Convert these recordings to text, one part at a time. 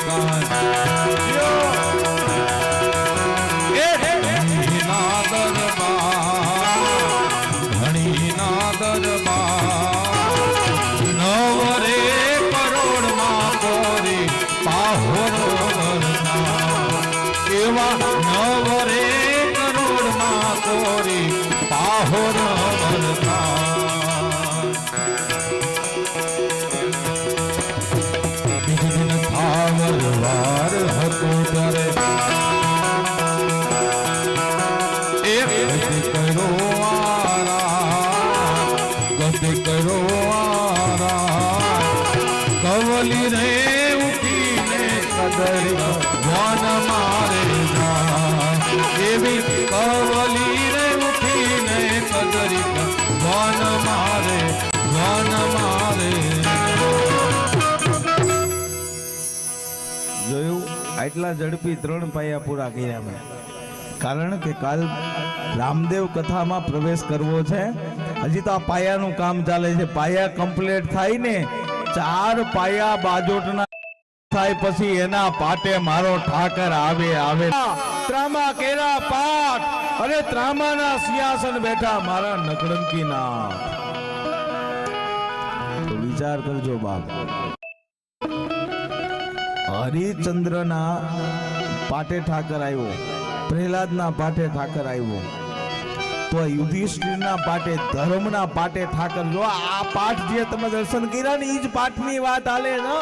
કાન એ ધણીના દરબાર ધણીના દરબાર નવરે કરોડમાં કોરી પાહોર વરના કવલી રે ઉઠીને કદર વન મારે એવી કવલી રે ઉઠીને કદર વન મારે વન મારે જોયું? આટલા ઝડપી ત્રણ પાયા પૂરા કર્યા મેં. કારણ કે કાલ રામદેવ કથામાં પ્રવેશ કરવો છે. હજી તો આ પાયાનું કામ ચાલે છે. પાયા કમ્પ્લીટ થાય ને ચાર પાયા બાજોટના થાય પછી એના પાટે મારો ઠાકર આવે આવે. ત્રામા કેરા પાટ અને ત્રામાના સિંહાસન બેઠા મારા નકળંકી ના વિચાર કરજો બાપ. હરિચંદ્રના પાટે ઠાકર આવ્યો, પ્રહલાદના પાટે ઠાકર આવ્યો. તો યુધિષ્ઠિરના પાટે, ધર્મના પાટે ઠાકર. જો આ પાઠ જે તમે દર્શન કર્યા ને એ જ પાઠની વાત હાલે ને?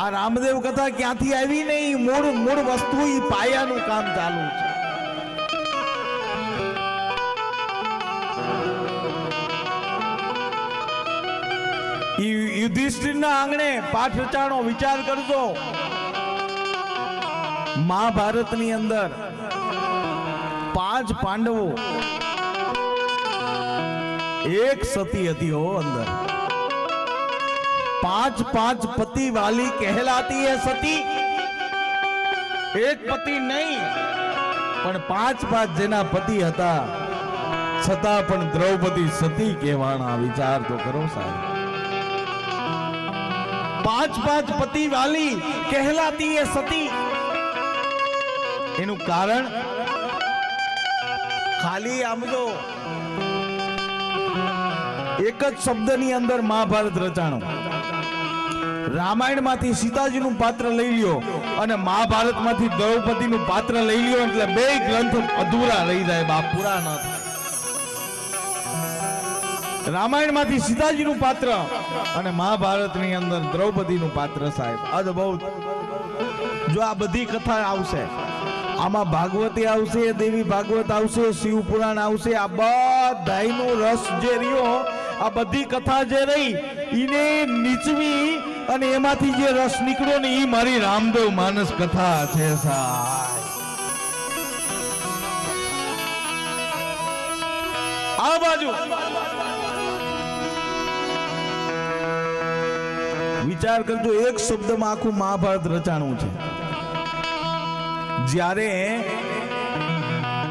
આ રામદેવ કથા ક્યાંથી આવી ને મૂળ મૂળ વસ્તુ એ પાયાનું કામ ચાલુ છે. યુધિષ્ઠિરના આંગણે પાઠ રચાણો વિચાર કરજો. મહાભારતની અંદર પાંચ પાંડવો એક સતી હતી હો અંદર. પાંચ પાંચ પતિ વાલી કહેલાતી હે સતી. એક પતિ નહીં, પણ પાંચ પાંચ જેના પતિ હતા, છતાં પણ દ્રૌપદી સતી કહેવાના વિચાર તો કરો સાહેબ. પાંચ પાંચ પતિ વાલી કહેલાતી એ સતી. એનું કારણ? ખાલી આમ જો એક જ શબ્દની અંદર મહાભારત રચાણો. રામાયણમાંથી સીતાજીનું પાત્ર લઈ લ્યો અને મહાભારતમાંથી દ્રૌપદીનું પાત્ર લઈ લ્યો એટલે બે ગ્રંથ અધૂરા રહી જાય બાપ. પૂરા ન થાય. રામાયણમાંથી સીતાજીનું પાત્ર અને મહાભારતની અંદર દ્રૌપદીનું પાત્ર સાહેબ. અદભુત જો આ બધી કથા આવશે આમાં ભાગવતી આવશે, દેવી ભાગવત આવશે, શિવ પુરાણ આવશે, આ બધાયનો રસ જે રહ્યો, આ બધી કથા જે રહી એને નીચવી અને એમાંથી જે રસ નીકળ્યો ને એ મારી રામદેવ માનસ કથા છે સાહેબ. આ બાજુ. વિચાર કરજો, એક શબ્દમાં આખું મહાભારત રચાણું છે. જ્યારે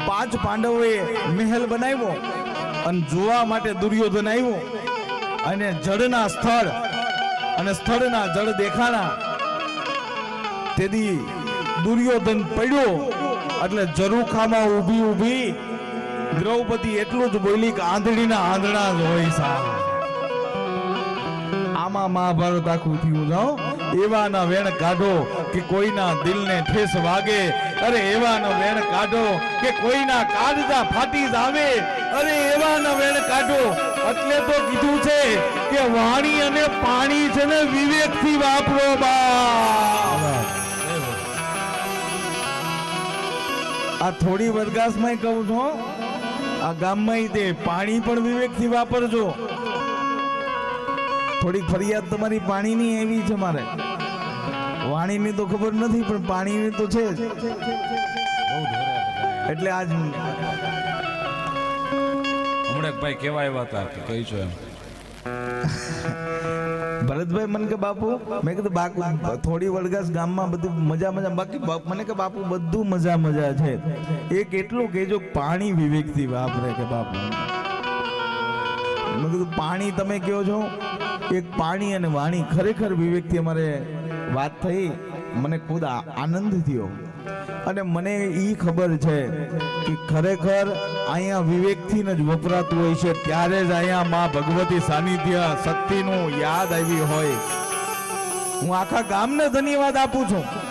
પાંચ પાંડવોએ મહેલ બનાવ્યો અને જોવા માટે દુર્યોધન આવ્યો અને જળના સ્થળ અને સ્થળના જળ દેખાણા. તેથી દુર્યોધન પડ્યો એટલે જરૂખામાં ઊભી ઊભી દ્રૌપદી એટલું જ બોલી કે આંધળીના આંધળા જ હોય સા આમાં મહાભારત આખું થયું, જાઓ. એવાના વેણ કાઢો કે કોઈના દિલને ઠેસ વાગે? અરે એવાનો વેણ કાઢો કે કોઈના કાળજા ફાટી જાવે અરે એવાનો વેણ કાઢો. એટલે તો કીધું છે કે વાણી અને પાણી છે ને વિવેકથી વાપરો બા આ થોડી વર્ગાસમાં કહું છું આ ગામમાં તે પાણી પણ વિવેકથી વાપરજો. થોડીક ફરિયાદ તમારી પાણીની એવી છે મારે. વાણીની તો ખબર નથી પણ પાણીની તો છે જ. એટલે આજ હમણાં ભાઈ કેવા આવ્યા હતા કે છો એમ. ભરતભાઈ મને કે બાપુ મેં કીધું બાપુ થોડી વળગાસ ગામમાં બધું મજા મજા બાકી મને કે બાપુ બધું મજા મજા છે. એક એટલું કેજો પાણી વિવેકથી વાપરે કે બાપુ. મેં કીધું પાણી તમે કહો છો? એક પાણી અને વાણી ખરેખર વિવેકથી અમારે વાત થઈ. મને ખુદ આનંદ થયો. અને મને એ ખબર છે કે ખરેખર અહીંયા વિવેકથી જ વપરાતું હોય છે. ત્યારે જ અહીંયા માં ભગવતી સાનિધ્ય શક્તિનું યાદ આવી હોય. હું આખા ગામને ધન્યવાદ આપું છું.